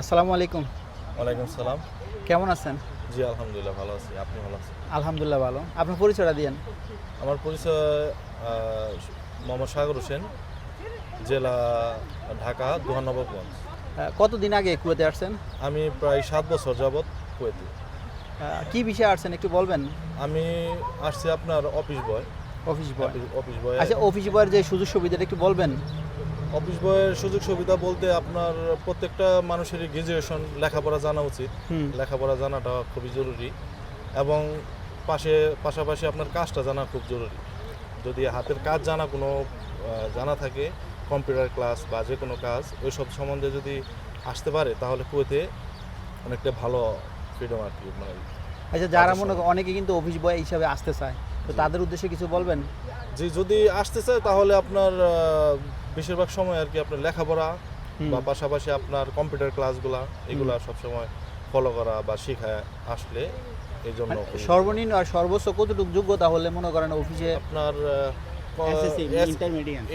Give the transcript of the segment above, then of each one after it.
আসসালামু আলাইকুম। ওয়ালাইকুম সালাম। কেমন আছেন? জি আলহামদুলিল্লাহ ভালো আছি। আপনি ভালো আছেন? আলহামদুলিল্লাহ ভালো। আপনার পরিচয়টা দিয়েন। আমার পরিচয় মোহাম্মদ সাগর হোসেন জেলা ঢাকা দুহানবাবগঞ্জ কতদিন আগে কুয়েতে আসছেন? আমি প্রায় সাত বছর যাবৎ কুয়েতে। কি বিষয়ে আসছেন একটু বলবেন? আমি আসছি আপনার office boy. Office boy. Office boy. আচ্ছা অফিস বয়ের যে সুযোগ সুবিধাটা একটু বলবেন। অফিস বয়ের সুযোগ সুবিধা বলতে আপনার প্রত্যেকটা মানুষেরই গ্রাজুয়েশন লেখাপড়া জানা উচিত। লেখাপড়া জানাটা খুবই জরুরি এবং পাশে পাশাপাশি আপনার কাজটা জানা খুব জরুরি। যদি হাতের কাজ জানা কোনো জানা থাকে কম্পিউটার ক্লাস বা যে কোনো কাজ ওইসব সম্বন্ধে যদি আসতে পারে তাহলে কুয়েতে অনেকটা ভালো ফ্রিডম আর কি মানে আচ্ছা যারা মনে অনেকে কিন্তু অফিস বয় হিসাবে আসতে চায়। তো তাদের উদ্দেশ্যে কিছু বলবেন? যে যদি আসতে চায় তাহলে আপনার বেশিরভাগ সময় আর কি আপনার লেখাপড়া বা পাশাপাশি আপনার কম্পিউটার ক্লাসগুলা এগুলা সবসময় ফলো করা বা শেখায় আসলে এই জন্য মানে সর্বনিম্ন আর সর্বোচ্চ কতটুকু যোগ্যতা হলে মনে করেন অফিসে আপনার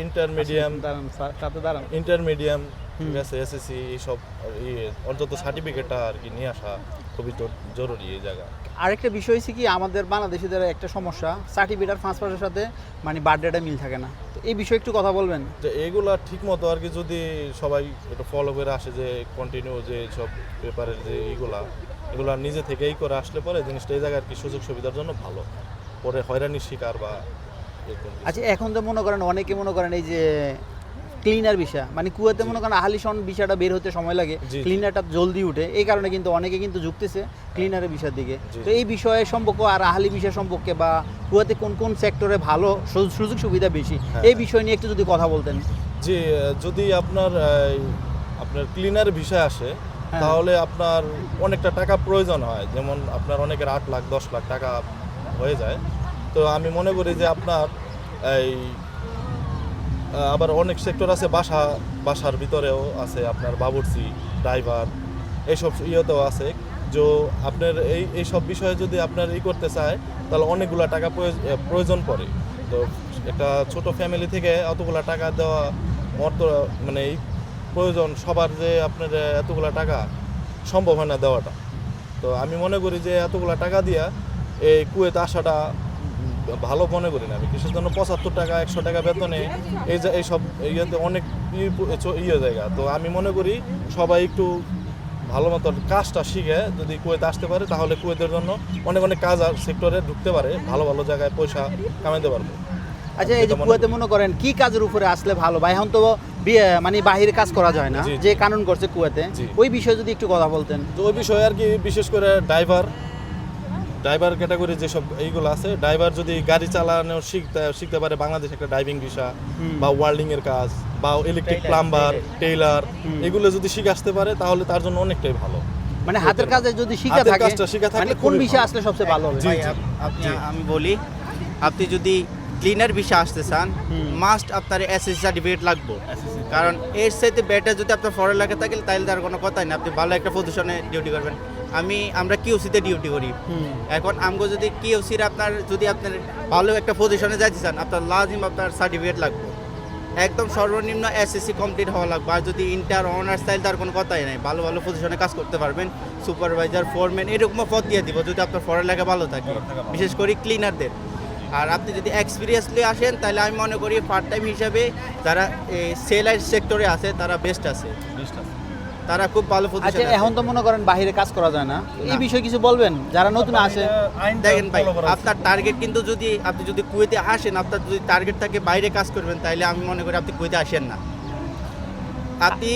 ইন্টারমিডিয়াম ইন্টারমিডিয়াম এসএসসি এইসব অন্তত সার্টিফিকেটটা আর কি নিয়ে আসা খুবই জরুরি এই জায়গা। আরেকটা বিষয় হচ্ছে কি আমাদের বাংলাদেশিদের একটা সমস্যা সার্টিফিকেট আর পাসের সাথে মানে বার্থডেটা মিল থাকে না। তো এই বিষয়ে একটু কথা বলবেন। তো এইগুলা ঠিক মতো আর কি যদি সবাই একটু ফলো করে আসে যে কন্টিনিউ যে সব পেপারের যে এইগুলা এগুলা নিজে থেকেই করে আসলে পরে জিনিসটা এই জায়গায় আর কি সুযোগ সুবিধার জন্য ভালো। পরে হয়রানির শিকার বা আচ্ছা এখন তো মনে করেন অনেকে মনে করেন এই যে ক্লিনার বিষয়। মানে কুয়াতে মনে করেন আহালিশন বিষয়টা বের হতে সময় লাগে। ক্লিনারটা জলদি উঠে। এই কারণে কিন্তু অনেকে কিন্তু ঝুঁকতেছে ক্লিনারের বিষয়ের দিকে। তো এই বিষয়ে সম্পর্ক আর আহালি বিষয় সম্পর্কে বা কুয়াতে কোন কোন সেক্টরে ভালো সুযোগ সুবিধা বেশি হ্যাঁ। এই বিষয় নিয়ে একটু যদি কথা বলতেন। যে যদি আপনার আপনার ক্লিনার বিষয় আসে হ্যাঁ। তাহলে আপনার অনেকটা টাকা প্রয়োজন হয়। যেমন আপনার অনেকের আট লাখ দশ লাখ টাকা হয়ে যায়। তো আমি মনে করি যে আপনার এই আবার অনেক সেক্টর আছে, বাসা, বাসার ভিতরেও আছে আপনার বাবুর্চি ড্রাইভার এইসব ইয়েতেও আছে। যে আপনার এই এই সব বিষয়ে যদি আপনার ই করতে চায়, তাহলে অনেকগুলা টাকা প্রয়োজ- প্রয়োজন পড়ে। তো একটা ছোট ফ্যামিলি থেকে অতগুলা টাকা দেওয়া মর্ত মানে প্রয়োজন সবার যে আপনার এতগুলা টাকা, সম্ভব হয় না দেওয়াটা। তো আমি মনে করি যে এতগুলা টাকা দিয়া এই কুয়েতে আসাটা ভালো মনে করি না। আমি কিসের জন্য পঁচাত্তর টাকা একশো টাকা বেতনে এই যে এইসব ইয়েতে অনেক ইয়ে জায়গা। তো আমি মনে করি সবাই একটু ভালো মতো কাজটা শিখে যদি কুয়েতে আসতে পারে তাহলে কুয়েতের জন্য অনেক অনেক কাজ আর সেক্টরে ঢুকতে পারে। ভালো ভালো জায়গায় পয়সা কামাইতে পারবে। আচ্ছা এই যে কুয়েতে মনে করেন কি কাজের উপরে আসলে ভালো? বা এখন তো বিয়ে- মানে বাহিরে কাজ করা যায় না। যে কানুন করছে কুয়েতে ওই বিষয়ে যদি একটু কথা বলতেন। তো ওই বিষয়ে আর কি বিশেষ করে ড্রাইভার ড্রাইভার ক্যাটাগরি যেসব এইগুলো আছে ড্রাইভার যদি গাড়ি চালানো শিখতে শিখতে পারে বাংলাদেশ একটা ড্রাইভিং ভিসা বা ওয়ার্ল্ডিং এর কাজ বা ইলেকট্রিক প্লাম্বার টেইলার এগুলো যদি শিখে আসতে পারে তাহলে তার জন্য অনেকটাই ভালো। মানে হাতের কাজে যদি শিখা হাতের থাকে কাজটা শিখা থাকলে মানে কোন বিষয়ে আসলে সবচেয়ে ভালো হবে? ভাই আপনি আমি বলি আপনি যদি ক্লিনার বিষয়ে আসতে চান মাস্ট আপনার এসএসসি সার্টিফিকেট লাগবে। কারণ এর সাথে বেটার যদি আপনার ফরেন লাগে থাকে তাহলে তার কোনো কথাই না। আপনি ভালো একটা পজিশনে ডিউটি করবেন। আমি আমরা কিউসিতে ডিউটি করি। এখন আমগো যদি কিউসির আপনার যদি আপনার ভালো একটা পজিশনে যাইতে চান আপনার লাজিম আপনার সার্টিফিকেট লাগবে। একদম সর্বনিম্ন এসএসসি কমপ্লিট হওয়া লাগবে। আর যদি ইন্টার অনার্স স্টাইল তার কোনো কথাই নাই। ভালো ভালো পজিশনে কাজ করতে পারবেন। সুপারভাইজার ফোরম্যান এরকম পদ দিয়ে দিব যদি আপনার ফরেন লেখা ভালো থাকে। বিশেষ করে ক্লিনারদের আর আপনি যদি এক্সপিরিয়েন্সলি আসেন তাহলে আমি মনে করি পার্ট টাইম হিসাবে যারা সেলাইট সেক্টরে আছে তারা বেস্ট আছে। তারা খুব ভালো আচ্ছা এখন তো মনে করেন বাইরে কাজ করা যায় না। এই বিষয়ে কিছু বলবেন? যারা নতুন আসে। দেখেন ভাই আপনার টার্গেট কিন্তু যদি আপনি যদি কুয়েতে আসেন আপনার যদি টার্গেট থাকে বাইরে কাজ করবেন তাহলে আমি মনে করি আপনি কুয়েতে আসেন না। আপনি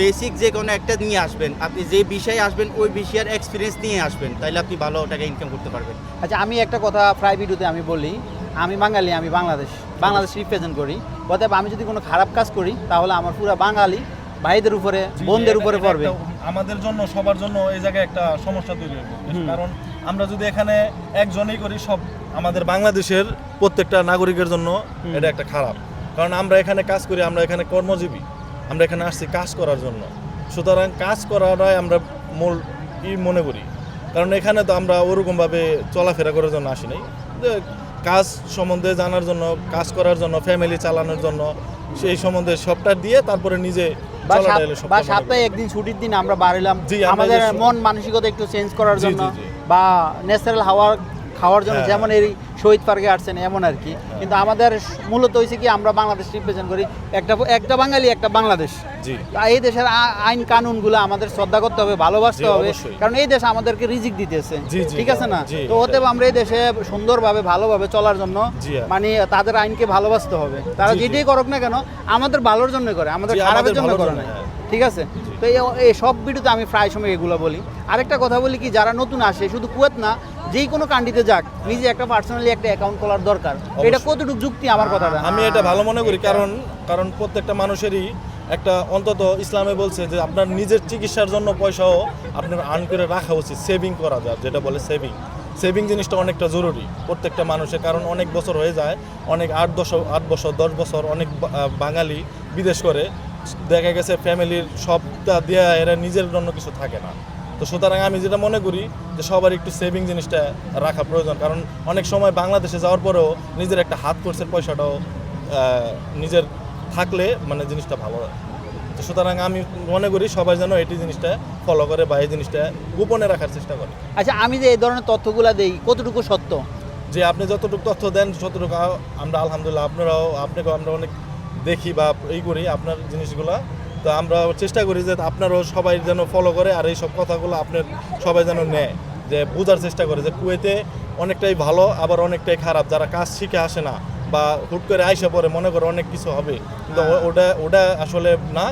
বেসিক যে কোনো একটা নিয়ে আসবেন আপনি যে বিষয়ে আসবেন ওই বিষয়ের এক্সপিরিয়েন্স নিয়ে আসবেন তাহলে আপনি ভালো টাকা ইনকাম করতে পারবেন। আচ্ছা আমি একটা কথা প্রায় ভিডিওতে আমি বলি আমি বাঙালি আমি বাংলাদেশ বাংলাদেশ রিপ্রেজেন্ট করি। অতএব আমি যদি কোনো খারাপ কাজ করি তাহলে আমার পুরো বাঙালি ভাইদের উপরে বোনদের উপরে পড়বে। আমাদের জন্য সবার জন্য এই জায়গায় একটা সমস্যা তৈরি হবে। কারণ আমরা যদি এখানে একজনেই করি সব আমাদের বাংলাদেশের প্রত্যেকটা নাগরিকের জন্য এটা একটা খারাপ। কারণ আমরা এখানে কাজ করি আমরা এখানে কর্মজীবী আমরা এখানে আসছি কাজ করার জন্য। সুতরাং কাজ করাটাই আমরা মূল ই মনে করি। কারণ এখানে তো আমরা ওরকমভাবে চলাফেরা করার জন্য আসি নাই। কাজ সম্বন্ধে জানার জন্য কাজ করার জন্য ফ্যামিলি চালানোর জন্য সেই সম্বন্ধে সবটা দিয়ে তারপরে নিজে বা। সপ্তাহে একদিন ছুটির দিন আমরা বাড়িলাম জি, আমাদের মন মানসিকতা একটু চেঞ্জ করার জন্য। বা ন্যাচারাল হাওয়া খাওয়ার জন্য হ্যাঁ। যেমন এই শহীদ পার্কে আসছেন এমন আর কি। কিন্তু আমাদের মূলত হয়েছে কি আমরা বাংলাদেশ রিপ্রেজেন্ট করি। একটা একটা বাঙালি একটা বাংলাদেশ। এই দেশের আইন কানুনগুলো আমাদের শ্রদ্ধা করতে হবে ভালোবাসতে হবে। কারণ এই দেশ আমাদেরকে রিজিক দিতেছে। ঠিক আছে না? তো অতএব আমরা এই দেশে সুন্দরভাবে ভালোভাবে চলার জন্য মানে তাদের আইনকে ভালোবাসতে হবে। তারা। যেটাই করুক না কেন আমাদের ভালোর জন্য করে আমাদের খারাপের জন্য করে না। হ্যাঁ। ঠিক আছে? তো এই- এই সব ভিডিওতে আমি প্রায় সময় এগুলো বলি। আরেকটা কথা বলি কি যারা নতুন আসে শুধু কুয়েত না যেই কোনো কান্ট্রিতে যাক নিজে একটা পার্সোনালি একটা অ্যাকাউন্ট খোলার দরকার। এটা কতটুকু যুক্তি আমার কথাটা আমি এটা ভালো মনে করি কারণ কারণ প্রত্যেকটা মানুষেরই একটা অন্তত ইসলামে বলছে যে আপনার নিজের চিকিৎসার জন্য পয়সাও আপনার আর্ন করে রাখা উচিত সেভিং করা যায় যেটা বলে সেভিং সেভিং জিনিসটা অনেকটা জরুরি প্রত্যেকটা মানুষের, কারণ অনেক বছর হয়ে যায়, অনেক আট দশ, আট বছর, দশ বছর অনেক বাঙালি বিদেশ করে, দেখা গেছে ফ্যামিলির সবটা দেওয়া এরা নিজের জন্য কিছু থাকে না। তো সুতরাং আমি যেটা মনে করি যে সবার একটু সেভিং জিনিসটা রাখা প্রয়োজন, কারণ অনেক সময় বাংলাদেশে যাওয়ার পরেও নিজের একটা হাত খরচের পয়সাটাও নিজের থাকলে মানে জিনিসটা ভালো হয়। তো সুতরাং আমি মনে করি সবাই যেন এটি জিনিসটা ফলো করে বা এই জিনিসটা গোপনে রাখার চেষ্টা করে। আচ্ছা আমি যে এই ধরনের তথ্যগুলা দেই কতটুকু সত্য? যে আপনি যতটুকু তথ্য দেন ততটুকু আ- আমরা আলহামদুলিল্লাহ আপনারাও আপনাকেও আমরা অনেক দেখি বা এই করি আপনার জিনিসগুলা। তো আমরা চেষ্টা করি যে আপনারাও সবাই যেন ফলো করে আর এই সব কথাগুলো আপনার সবাই যেন নেয়। যে বোঝার চেষ্টা করে যে কুয়েতে অনেকটাই ভালো আবার অনেকটাই খারাপ। যারা কাজ শিখে আসে না বা হুট করে আইসা পরে মনে করে অনেক কিছু হবে। কিন্তু ওটা ওটা আসলে না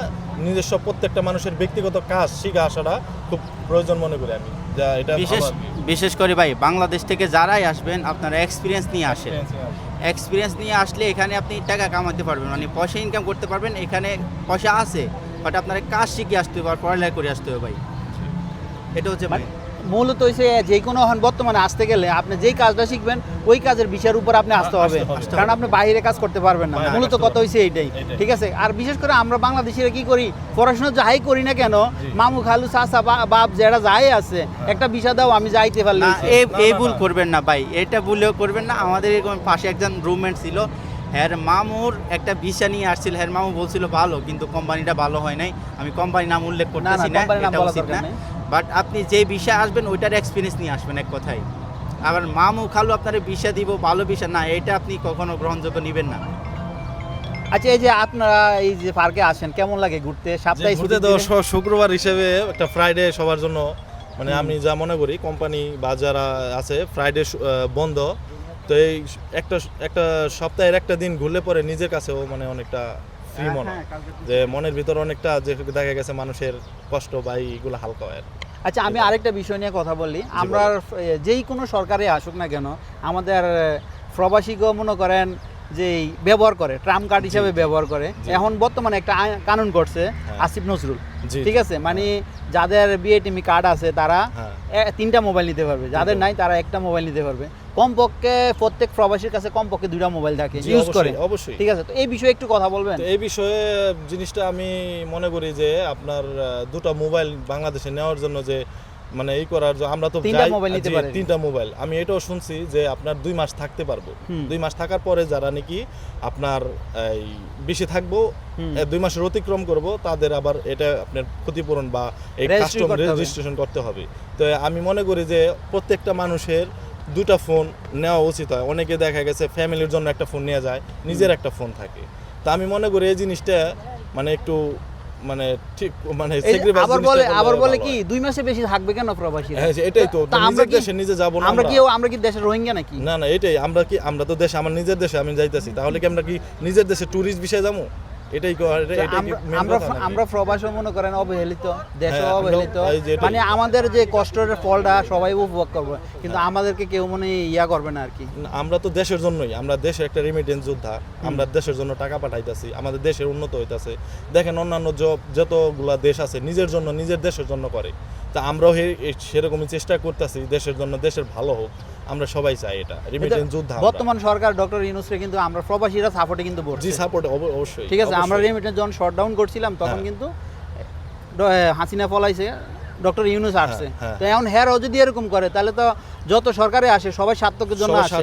নিজস্ব প্রত্যেকটা মানুষের ব্যক্তিগত কাজ শিখে আসাটা খুব প্রয়োজন মনে করি আমি। যা এটা বিশেষ। বিশেষ করে ভাই বাংলাদেশ থেকে যারাই আসবেন আপনারা এক্সপিরিয়েন্স নিয়ে আসেন। এক্সপিরিয়েন্স নিয়ে আসলে এখানে আপনি টাকা কামাতে পারবেন মানে পয়সা ইনকাম করতে পারবেন এখানে পয়সা আছে বাট আপনারা কাজ শিখে আসতে হবে আর পড়ালেখা করে আসতে হবে ভাই। এটা হচ্ছে ভাই মূলত হচ্ছে যে কোনো এখন বর্তমানে আসতে গেলে আপনি যেই কাজটা শিখবেন ওই কাজের বিষয়ের উপর আপনি আসতে হবে। কারণ আপনি বাইরে কাজ করতে পারবেন না। মূলত কথা হয়েছে এইটাই। ঠিক আছে? আর বিশেষ করে আমরা বাংলাদেশিরা কি করি? পড়াশোনা যাই করি না কেন মামু খালু বা- বাপ যারা যাই আছে একটা বিষয় দাও আমি যাইতে পারলাম এই ভুল করবেন না ভাই। এটা ভুলেও করবেন না। আমাদের এরকম পাশে একজন রুমমেট ছিল হ্যার মামুর একটা ভিসা নিয়ে আসছিল। হ্যার মামু বলছিল ভালো কিন্তু কোম্পানিটা ভালো হয় নাই। আমি কোম্পানির নাম উল্লেখ করতেছি না এটা উচিত না। বাট আপনি যে ভিসা আসবেন ওইটার এক্সপিরিয়েন্স নিয়ে আসবেন এক কথায়। আবার মামু খালু আপনার ভিসা দিব ভালো ভিসা না এটা আপনি কখনো গ্রহণযোগ্য নেবেন না। আচ্ছা এই যে আপনারা এই যে পার্কে আসেন কেমন লাগে ঘুরতে? সপ্তাহে ঘুরতে তো শুক্রবার হিসেবে একটা ফ্রাইডে সবার জন্য মানে আমি যা মনে করি কোম্পানি বা যারা আছে ফ্রাইডে বন্ধ। তো এই একটা একটা সপ্তাহের একটা দিন ঘুরলে পরে নিজের কাছেও মানে অনেকটা ফ্রি মনে হয়। যে মনের ভিতর অনেকটা যে দেখা গেছে মানুষের কষ্ট বা এইগুলো হালকা হয় আচ্ছা আমি আরেকটা বিষয় নিয়ে কথা বলি। আমরা যেই কোনো সরকারে আসুক না কেন আমাদের প্রবাসীকেও মনে করেন যে ব্যবহার করে ট্রাম কার্ড হিসাবে ব্যবহার করে। এখন বর্তমানে একটা কানুন করছে হ্যাঁ। আসিফ নজরুল। ঠিক আছে? মানে যাদের বিএটিএমই কার্ড আছে তারা হ্যাঁ। তিনটা মোবাইল নিতে পারবে। যাদের নাই তারা একটা মোবাইল নিতে পারবে। কমপক্ষে প্রত্যেক প্রবাসীর কাছে কমপক্ষে দুইটা মোবাইল থাকে ইউজ অবশ্যই, করে। অবশ্যই ঠিক আছে? তো এই বিষয়ে একটু কথা বলবেন? এই বিষয়ে জিনিসটা আমি মনে করি যে আপনার দুটো মোবাইল বাংলাদেশে নেওয়ার জন্য যে মানে এই করার জন্য আমরা তো তিনটা মোবাইল নিতে তিনটা মোবাইল আমি এটাও শুনছি যে আপনার দুই মাস থাকতে পারব। দুই মাস থাকার পরে যারা নাকি আপনার এই বেশি থাকব দুই মাসের অতিক্রম করব তাদের আবার এটা আপনার ক্ষতিপূরণ বা এই কাস্টম রেজিস্ট্রেশন করতে হবে। তো আমি মনে করি যে প্রত্যেকটা মানুষের দুটা ফোন নেওয়া উচিত হয়। অনেকে দেখা গেছে ফ্যামিলির জন্য একটা ফোন নিয়ে যায় নিজের একটা ফোন থাকে। তা আমি মনে করি এই জিনিসটা মানে একটু মানে ঠিক মানে আবার বলে আবার বলে কি দুই মাসে বেশি থাকবে কেন প্রবাসী? হ্যাঁ, এটাই তো নিজের দেশে নিজে যাব না আমরা আমরা? কি আমরা কি দেশের রোহিঙ্গা নাকি? না না এটাই আমরা কি আমরা তো দেশে আমার নিজের দেশে আমি যাইতাছি তাহলে কি আমরা কি নিজের দেশে টুরিস্ট বিষয়ে যাব? এটাই কি আমরা প্রবাসও মনে করেন অবহেলিত দেশও হ্যাঁ, অবহেলিত। মানে আমাদের যে কষ্টের ফলটা সবাই উপভোগ করবে কিন্তু আমাদেরকে কেউ মনে ইয়া করবে না আর কি। আমরা তো দেশের জন্যই আমরা দেশের একটা রেমিটেন্স যোদ্ধা আমরা দেশের জন্য টাকা পাঠাইতেছি আমাদের দেশের উন্নত হইতাছে। দেখেন অন্যান্য য- যতগুলা দেশ আছে নিজের জন্য নিজের দেশের জন্য করে। তা আমরাও সেরকমই চেষ্টা করতেছি দেশের জন্য দেশের ভালো হোক। আমরা সবাই চাই এটা রেমিটেন্স যোদ্ধা বর্তমান সরকার ডক্টর ইউনুসরে কিন্তু আমরা প্রবাসীরা সাপোর্টে কিন্তু জি সাপোর্ট অবশ্যই ঠিক আছে আমরা। রেমিটেন্স যখন শট ডাউন করছিলাম তখন হ্যাঁ। কিন্তু হাসিনা ফলাইছে ডক্টর ইউনুস আসছে। হ্যাঁ। তো এখন হ্যারও যদি এরকম করে তাহলে তো যত সরকারে আসে সবাই স্বার্থকের জন্য আসে।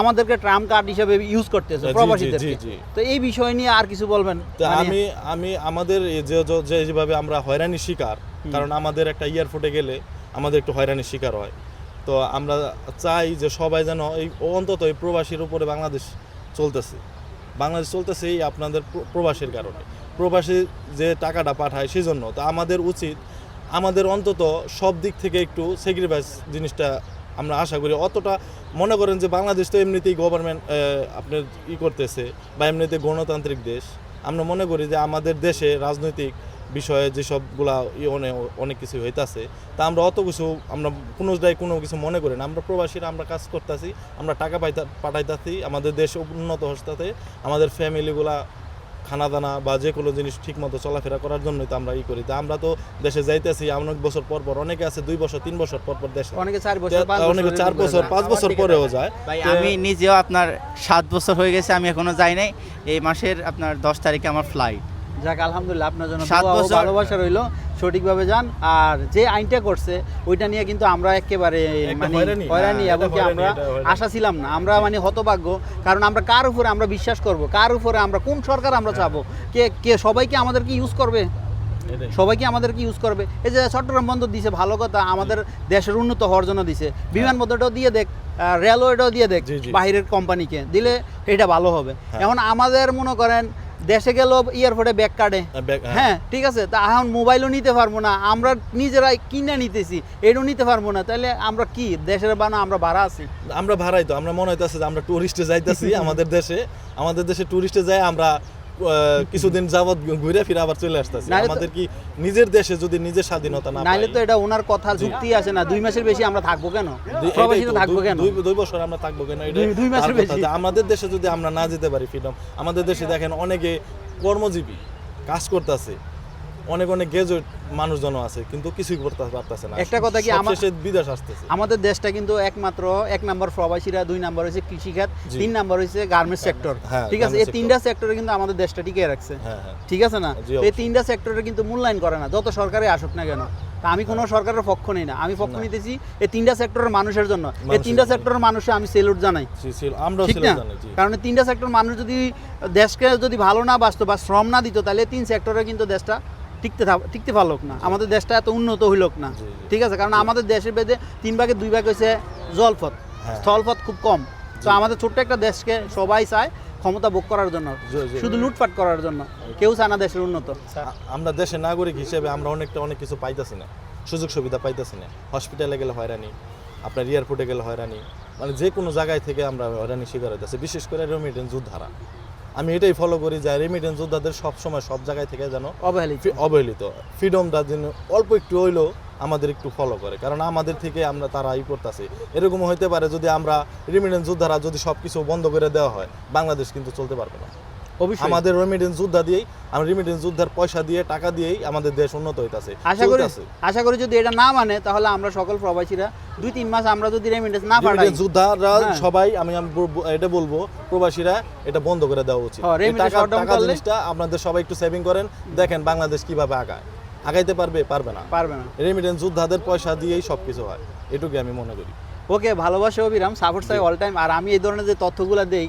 আমাদেরকে ট্রাম্প কার্ড হিসেবে ইউজ করতেছে জি। তো এই বিষয় নিয়ে আর কিছু বলবেন? মানে- আমি আমি আমাদের যে যেভাবে আমরা হয়রানির শিকার কারণ আমাদের একটা এয়ারপোর্টে গেলে আমাদের একটু হয়রানির শিকার হয়। তো আমরা চাই যে সবাই যেন এই অন্তত এই প্রবাসীর উপরে বাংলাদেশ চলতেছে। বাংলাদেশ চলতেছে এই আপনাদের প্রবাসীর কারণে। প্রবাসী যে টাকাটা পাঠায় সেই জন্য তো আমাদের উচিত, আমাদের অন্তত সব দিক থেকে একটু স্যাক্রিফাইস জিনিসটা আমরা আশা করি। অতটা মনে করেন যে বাংলাদেশ তো এমনিতেই গভর্নমেন্ট আপনার ই করতেছে বা এমনিতে গণতান্ত্রিক দেশ। আমরা মনে করি যে আমাদের দেশে রাজনৈতিক বিষয়ে যেসবগুলা অনেক অনেক কিছু হইতাছে তা আমরা অত কিছু আমরা কোনোটাই কোনো কিছু মনে করি না। আমরা প্রবাসীরা আমরা কাজ করতেছি আমরা টাকা পাইতা পাঠাইতাছি আমাদের দেশ উন্নত হস্তাতে আমাদের ফ্যামিলিগুলা খানা দানা বা যে কোনো জিনিস ঠিক মতো চলাফেরা করার জন্যই তো আমরা ই করি। তা আমরা তো দেশে যাইতেছি অনেক বছর পর পর অনেকে আছে দুই বছর তিন বছর পর পর দেশে অনেকে চার বছর অনেকে চার বছর পাঁচ বছর পরেও যায়। ভাই আমি নিজেও আপনার সাত বছর হয়ে গেছে আমি এখনও যাই নাই। এই মাসের আপনার দশ তারিখে আমার ফ্লাইট যাক আলহামদুলিল্লাহ আপনার জন্য ভালোবাসা রইল। সঠিকভাবে যান। আর যে আইনটা করছে ওইটা নিয়ে কিন্তু আমরা একেবারে মানে হয়রানি, হ্যাঁ, এবং কি আমরা আশা ছিলাম না। আমরা মানে হতভাগ্য কারণ আমরা কার উপরে আমরা বিশ্বাস করব? কার উপরে আমরা কোন সরকার আমরা হ্যাঁ। চাবো? কে কে সবাইকে আমাদেরকে ইউজ করবে। সবাইকে আমাদেরকে ইউজ করবে? এই যে চট্টগ্রাম বন্দর দিছে ভালো কথা আমাদের দেশের উন্নত হওয়ার জন্য দিছে। বিমানবন্দরটাও দিয়ে দেখ রেলওয়েটাও দিয়ে দেখ। বাইরের কোম্পানিকে দিলে এটা ভালো হবে। হ্যাঁ। এখন আমাদের মনে করেন দেশে গেল এয়ারপোর্টে ব্যাগ কাটে হ্যাঁ, ঠিক আছে? তা এখন মোবাইলও নিতে পারব না। আমরা নিজেরাই কিনে নিতেছি এটাও নিতে পারব না। তাহলে আমরা কি? দেশের বানা আমরা ভাড়া আছি। আমরা ভাড়াই তো আমরা মনে হইতেছে যে আমরা টুরিস্টে যাইতেছি আমাদের দেশে। আমাদের দেশে টুরিস্টে যাই আমরা কিছুদিন যাবত ঘুরে ফিরে আবার চলে আসতেছি। আমাদের কি নিজের দেশে যদি নিজের স্বাধীনতা না নাইলে তো এটা ওনার কথা যুক্তি আছে না। দুই মাসের বেশি আমরা থাকব কেন? প্রবাসী তো, থাকব দুই- কেন? দুই- দুই বছর আমরা থাকব কেন? এটা দুই মাসের বেশি। আমাদের দেশে যদি আমরা না যেতে পারি ফ্রিডম আমাদের দেশে দেখেন অনেকে কর্মজীবী কাজ করতেছে। অনেক অনেক গ্রাজুয়েট মানুষজন আছে কিন্তু কিছুই করতে পারতেছে না। একটা কথা কি আমার- বিদেশ আসতেছে। আমাদের দেশটা কিন্তু একমাত্র এক নম্বর প্রবাসীরা দুই নম্বর হয়েছে কৃষিখাত। তিন নম্বর হয়েছে গার্মেন্টস সেক্টর হ্যাঁ, ঠিক আছে? এই তিনটা সেক্টরে কিন্তু আমাদের দেশটা টিকে রাখছে। হ্যাঁ হ্যাঁ। ঠিক আছে না? এই তিনটা সেক্টরে কিন্তু মূল্যায়ন করে না যত সরকারে আসুক না কেন। আমি কোনো সরকারের পক্ষ নেই না। আমি পক্ষ নিতেছি এই তিনটা সেক্টরের মানুষের জন্য। এই তিনটা। সেক্টরের মানুষে আমি সেলুট জানাই। ঠিক না? কারণ এই তিনটা সেক্টর মানুষ যদি দেশকে যদি ভালো না বাঁচতো বা শ্রম না দিত তাহলে তিন সেক্টরে কিন্তু দেশটা টিকতে টিকতে পারলোক না। আমাদের দেশটা এত উন্নত হইলক না। ঠিক আছে? কারণ আমাদের দেশের বেদে তিন ভাগে দুই ভাগ হয়েছে জলপথ। হ্যাঁ। স্থলপথ খুব কম। তো আমাদের ছোট্ট একটা দেশকে সবাই চায় ক্ষমতা ভোগ করার জন্য। শুধু লুটপাট করার জন্য। কেউ চায় না দেশের উন্নত। আমরা দেশের নাগরিক হিসেবে আমরা অনেকটা অনেক কিছু পাইতেছি না। সুযোগ সুবিধা পাইতেছি না। হসপিটালে গেলে হয়রানি আপনার এয়ারপোর্টে গেলে হয়রানি মানে যে কোনো জায়গায় থেকে আমরা হয়রানি শিকার হইতেছি। বিশেষ করে রেমিটেন্স যোদ্ধারা আমি এটাই ফলো করি যে রেমিটেন্স যোদ্ধাদের সব সময় সব জায়গায় থেকে যেন অবহেলিত। অবহেলিত। ফ্রিডমটা যেন অল্প একটু হইলেও আমাদের একটু ফলো করে। কারণ আমাদের থেকে আমরা তারা ই করতেছি। এরকম হইতে পারে যদি আমরা রেমিটেন্স যোদ্ধারা যদি সব কিছু বন্ধ করে দেওয়া হয় বাংলাদেশ কিন্তু চলতে পারবে না। আমাদের রেমিটেন্স যোদ্ধা দিয়েই আমি রেমিটেন্স যোদ্ধার পয়সা দিয়ে টাকা দিয়েই আমাদের দেশ উন্নত হইতাছে। আশা করি আশা করি যদি এটা না মানে তাহলে আমরা সকল প্রবাসীরা দুই তিন মাস আমরা যদি রেমিটেন্স না পাঠাই যোদ্ধারা হ্যাঁ। সবাই আমি এটা বলব প্রবাসীরা এটা বন্ধ করে দেওয়া উচিত। হ্যাঁ, টাকা জিনিসটা আপনাদের সবাই একটু সেভিং করেন। দেখেন বাংলাদেশ কীভাবে আগায়। আগাইতে পারবে পারবে না। পারবে না। রেমিটেন্স যোদ্ধাদের পয়সা দিয়েই সবকিছু হয় এটুকু আমি মনে করি। ওকে ভালোবাসে অভিরাম সাপোর্ট চাই অল টাইম আর আমি এই ধরনের যে তথ্যগুলো দেই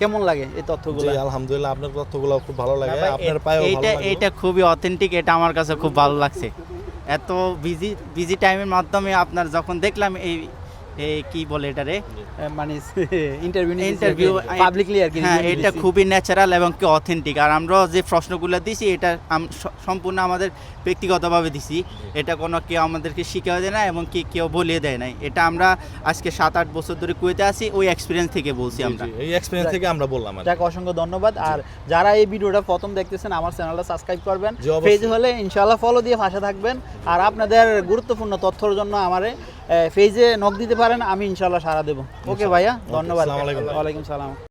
কেমন লাগে এই তথ্যগুলো? আলহামদুলিল্লাহ আপনার তথ্যগুলো খুব ভালো লাগে আপনার পায়ে এইটা এইটা খুবই অথেন্টিক এটা আমার কাছে খুব ভালো লাগছে। এত বিজি বিজি টাইমের মাধ্যমে আপনার যখন দেখলাম এই কি বলে এটারে মানে ইন্টারভিউ ইন্টারভিউ পাবলিকলি আর কি হ্যাঁ এটা খুবই ন্যাচারাল এবং কি অথেন্টিক আর আমরা যে প্রশ্নগুলো দিছি এটা সম্পূর্ণ আমাদের ব্যক্তিগতভাবে দিছি। এটা কোনো কেউ আমাদেরকে শিখিয়ে দেয় না এবং কি কেউ বলিয়ে দেয় নাই। এটা আমরা আজকে সাত আট বছর ধরে কুয়েতে আছি ওই এক্সপিরিয়েন্স থেকে বলছি আমরা। এই এক্সপিরিয়েন্স থেকে আমরা বললাম যাক অসংখ্য ধন্যবাদ। আর যারা এই ভিডিওটা প্রথম দেখতেছেন আমার চ্যানেলটা সাবস্ক্রাইব করবেন। পেজ হলে ইনশাআল্লাহ ফলো দিয়ে ভাষা থাকবেন। আর আপনাদের গুরুত্বপূর্ণ তথ্যর জন্য আমারে পেজে নক দিতে পারেন আমি ইনশাল্লাহ সারা দেবো। ওকে ভাইয়া ধন্যবাদ। ওয়ালাইকুম সালাম।